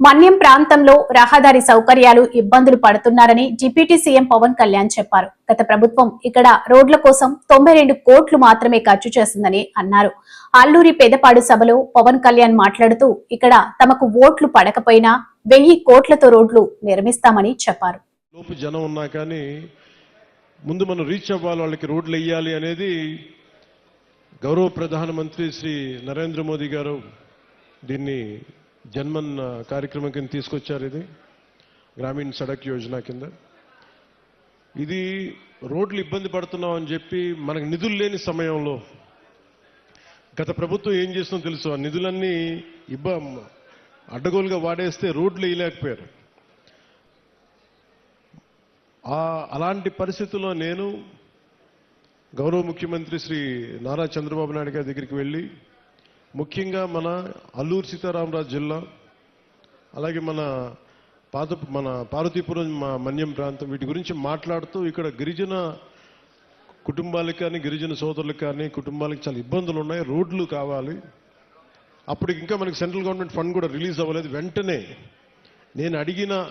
మన్యం ప్రాంతంలో రహదారి సౌకర్యాలు ఇబ్బందులు పడుతున్నారని డిప్యూటీ సీఎం పవన్ కళ్యాణ్ చెప్పారు. గత ప్రభుత్వం ఇక్కడ రోడ్ల కోసం తొంభై రెండు కోట్లు మాత్రమే ఖర్చు చేసిందని అన్నారు. అల్లూరి పెదపాడు సభలో పవన్ కళ్యాణ్ మాట్లాడుతూ ఇక్కడ తమకు ఓట్లు పడకపోయినా వెయ్యి కోట్లతో రోడ్లు నిర్మిస్తామని చెప్పారు. జనం ఉన్నా కానీ ముందు మనం రీచ్ అవ్వాలి వాళ్ళకి రోడ్లు వేయాలి అనేది గౌరవ ప్రధానమంత్రి శ్రీ నరేంద్ర మోదీ గారు దీన్ని జన్మన్ కార్యక్రమం కింద తీసుకొచ్చారు ఇది గ్రామీణ సడక్ యోజన కింద. ఇది రోడ్లు ఇబ్బంది పడుతున్నాం అని చెప్పి మనకు నిధులు లేని సమయంలో గత ప్రభుత్వం ఏం చేస్తుందో తెలుసు? ఆ నిధులన్నీ ఇబ్బ అడ్డగోలుగా వాడేస్తే రోడ్లు వేయలేకపోయారు. ఆ అలాంటి పరిస్థితుల్లో నేను గౌరవ ముఖ్యమంత్రి శ్రీ నారా చంద్రబాబు నాయుడు గారి దగ్గరికి వెళ్ళి ముఖ్యంగా మన అల్లూరు సీతారామరాజు జిల్లా అలాగే మన పాత మన పార్వతీపురం మన్యం ప్రాంతం వీటి గురించి మాట్లాడుతూ ఇక్కడ గిరిజన కుటుంబాలకు కానీ గిరిజన సోదరులకు కానీ కుటుంబాలకు చాలా ఇబ్బందులు ఉన్నాయి. రోడ్లు కావాలి. అప్పటికి ఇంకా మనకి సెంట్రల్ గవర్నమెంట్ ఫండ్ కూడా రిలీజ్ అవ్వలేదు. వెంటనే నేను అడిగిన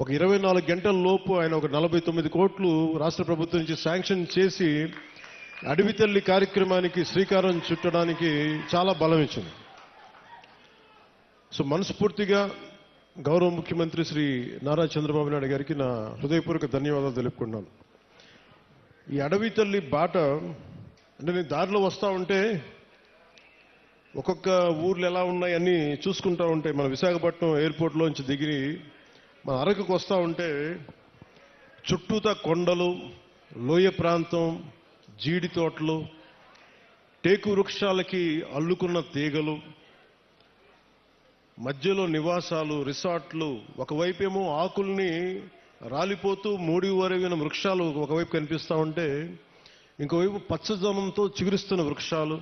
ఒక ఇరవై నాలుగు గంటల లోపు ఆయన ఒక నలభై తొమ్మిది కోట్లు రాష్ట్ర ప్రభుత్వం నుంచి శాంక్షన్ చేసి అడవి తల్లి కార్యక్రమానికి శ్రీకారం చుట్టడానికి చాలా బలం ఇచ్చింది. సో మనస్ఫూర్తిగా గౌరవ ముఖ్యమంత్రి శ్రీ నారా చంద్రబాబు నాయుడు గారికి నా హృదయపూర్వక ధన్యవాదాలు తెలుపుకున్నాను ఈ అడవి తల్లి బాట అంటే నేను దారిలో వస్తూ ఉంటే ఒక్కొక్క ఊర్లు ఎలా ఉన్నాయని చూసుకుంటా ఉంటే మన విశాఖపట్నం ఎయిర్పోర్ట్లోంచి దిగి మన అరకుకు వస్తూ ఉంటే చుట్టూతా కొండలు లోయ ప్రాంతం జీడి తోటలు టేకు వృక్షాలకి అల్లుకున్న తీగలు మధ్యలో నివాసాలు రిసార్ట్లు ఒకవైపేమో ఆకుల్ని రాలిపోతూ మూడి వరవిన వృక్షాలు ఒకవైపు కనిపిస్తూ ఉంటే ఇంకోవైపు పచ్చదనంతో చిగురిస్తున్న వృక్షాలు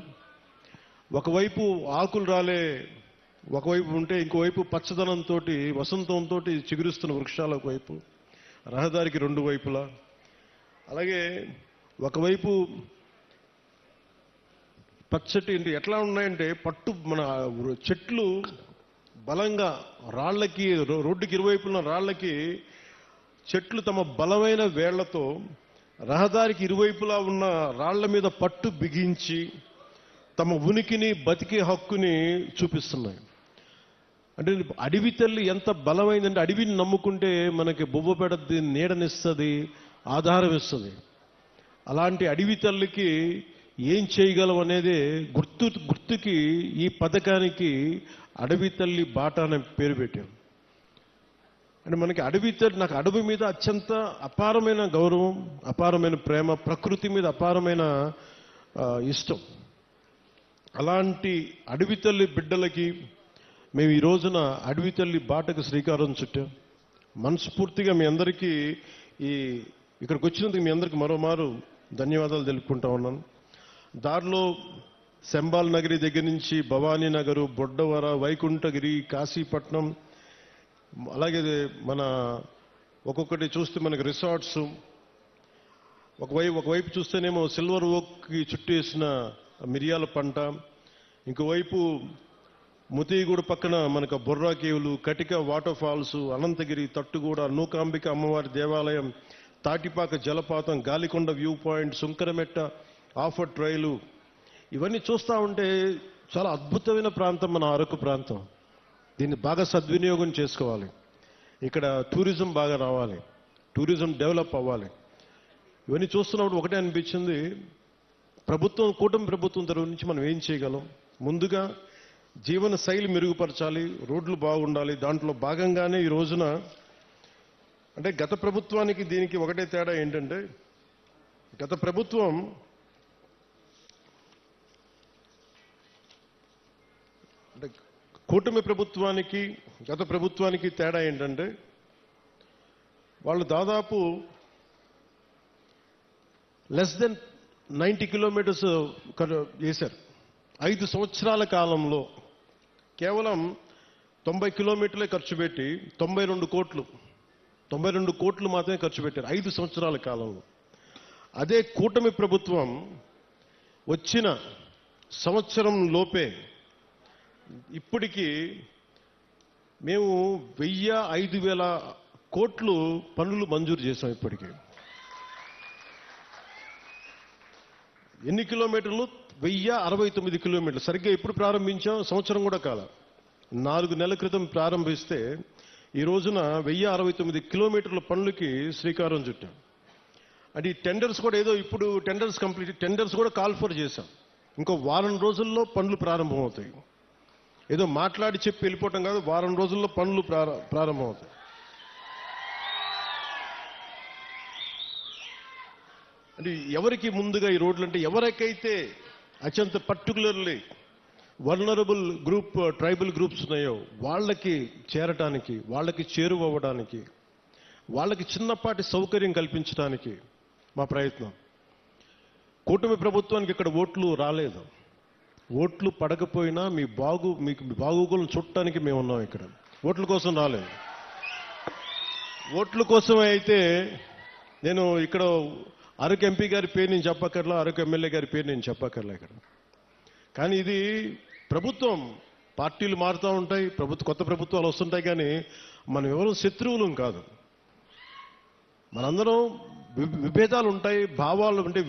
ఒకవైపు ఆకులు రాలే ఒకవైపు ఉంటే ఇంకోవైపు పచ్చదనంతో వసంతంతో చిగురిస్తున్న వృక్షాలు ఒకవైపు రహదారికి రెండు వైపులా. అలాగే ఒకవైపు పచ్చటి ఎట్లా ఉన్నాయంటే పట్టు మన చెట్లు బలంగా రాళ్ళకి రోడ్డుకి ఇరువైపున్న రాళ్ళకి చెట్లు తమ బలమైన వేళ్ళతో రహదారికి ఇరువైపులా ఉన్న రాళ్ళ మీద పట్టు బిగించి తమ ఉనికిని బతికే హక్కుని చూపిస్తున్నాయి. అంటే అడవి తల్లి ఎంత బలమైందంటే అడవిని నమ్ముకుంటే మనకి బొబ్బ పెడద్ది నీడనిస్తుంది ఆధారం ఇస్తుంది. అలాంటి అడవి తల్లికి ఏం చేయగలం అనేది గుర్తు గుర్తుకి ఈ పథకానికి అడవి తల్లి బాట అనే పేరు పెట్టాం అంటే మనకి అడవి తల్లి నాకు అడవి మీద అత్యంత అపారమైన గౌరవం అపారమైన ప్రేమ ప్రకృతి మీద అపారమైన ఇష్టం. అలాంటి అడవి తల్లి బిడ్డలకి మేము ఈ రోజున అడవి తల్లి బాటకు శ్రీకారం చుట్టాం. మనస్ఫూర్తిగా మీ అందరికీ ఈ ఇక్కడికి వచ్చినందుకు మీ అందరికీ మరోమారు ధన్యవాదాలు తెలుపుకుంటా ఉన్నాను. దారిలో శంబాల్ నగరి దగ్గర నుంచి భవానీ నగరు బొడ్డవర వైకుంఠగిరి కాశీపట్నం అలాగే మన ఒక్కొక్కటి చూస్తే మనకి రిసార్ట్స్ ఒకవైపు ఒకవైపు చూస్తేనేమో సిల్వర్ ఓక్కి చుట్టేసిన మిరియాల పంట ఇంకోవైపు ముతిగూడ పక్కన మనకు బొర్రా కేవులు కటిక వాటర్ ఫాల్స్ అనంతగిరి తట్టుగూడ నూకాంబిక అమ్మవారి దేవాలయం తాటిపాక జలపాతం గాలికొండ వ్యూ పాయింట్ సుంకరమెట్ట ఆఫర్ ట్రైలు ఇవన్నీ చూస్తూ ఉంటే చాలా అద్భుతమైన ప్రాంతం మన అరకు ప్రాంతం. దీన్ని బాగా సద్వినియోగం చేసుకోవాలి. ఇక్కడ టూరిజం బాగా రావాలి. టూరిజం డెవలప్ అవ్వాలి. ఇవన్నీ చూస్తున్నప్పుడు ఒకటే అనిపించింది. ప్రభుత్వం కూటమి ప్రభుత్వం తరఫు నుంచి మనం ఏం చేయగలం? ముందుగా జీవన శైలి మెరుగుపరచాలి రోడ్లు బాగుండాలి. దాంట్లో భాగంగానే ఈ రోజున అంటే గత ప్రభుత్వానికి దీనికి ఒకటే తేడా ఏంటంటే గత ప్రభుత్వం అంటే కూటమి ప్రభుత్వానికి గత ప్రభుత్వానికి తేడా ఏంటంటే వాళ్ళు దాదాపు లెస్ దెన్ నైంటీ కిలోమీటర్స్ చేశారు. ఐదు సంవత్సరాల కాలంలో కేవలం తొంభై కిలోమీటర్లే ఖర్చు పెట్టి తొంభై రెండు కోట్లు తొంభై రెండు కోట్లు మాత్రమే ఖర్చు పెట్టారు ఐదు సంవత్సరాల కాలంలో. అదే కూటమి ప్రభుత్వం వచ్చిన సంవత్సరం లోపే ఇప్పటికీ మేము వెయ్యి ఐదు వేల కోట్లు పనులు మంజూరు చేశాం ఇప్పటికీ. ఎన్ని కిలోమీటర్లు? వెయ్యి అరవై తొమ్మిది కిలోమీటర్లు. సరిగ్గా ఎప్పుడు ప్రారంభించాం సంవత్సరం కూడా కాల. నాలుగు నెలల క్రితం ప్రారంభిస్తే ఈ రోజున వెయ్యి అరవై తొమ్మిది కిలోమీటర్ల పనులకి శ్రీకారం చుట్టాం. అంటే ఈ టెండర్స్ కూడా ఏదో ఇప్పుడు టెండర్స్ కంప్లీట్ టెండర్స్ కూడా కాల్ ఫర్ చేశాం. ఇంకో వారం రోజుల్లో పనులు ప్రారంభమవుతాయి. ఏదో మాట్లాడి చెప్పి వెళ్ళిపోవటం కాదు వారం రోజుల్లో పనులు ప్రార- ప్రారంభమవుతాయి. అంటే ఎవరికి ముందుగా ఈ రోడ్లు అంటే ఎవరికైతే అత్యంత particularly vulnerable group tribal groups ఉన్నాయో వాళ్ళకి చేరటానికి వాళ్ళకి చేరువవ్వడానికి వాళ్ళకి చిన్నపాటి సౌకర్యం కల్పించడానికి మా ప్రయత్నం. కూటమి ప్రభుత్వానికి ఇక్కడ ఓట్లు రాలేదు. ఓట్లు పడకపోయినా మీ బాగు మీకు మీ బాగోగులను మేము ఉన్నాం ఇక్కడ. ఓట్ల కోసం రాలేదు. ఓట్ల కోసం అయితే నేను ఇక్కడ అరకు ఎంపీ గారి పేరు నేను చెప్పక్కర్లా అరకు ఎమ్మెల్యే గారి పేరు నేను చెప్పక్కర్లా ఇక్కడ. కానీ ఇది ప్రభుత్వం పార్టీలు మారుతూ ఉంటాయి ప్రభుత్వ కొత్త ప్రభుత్వాలు వస్తుంటాయి కానీ మనం ఎవరు శత్రువులం కాదు. మనందరం విభేదాలు ఉంటాయి భావాలు అంటే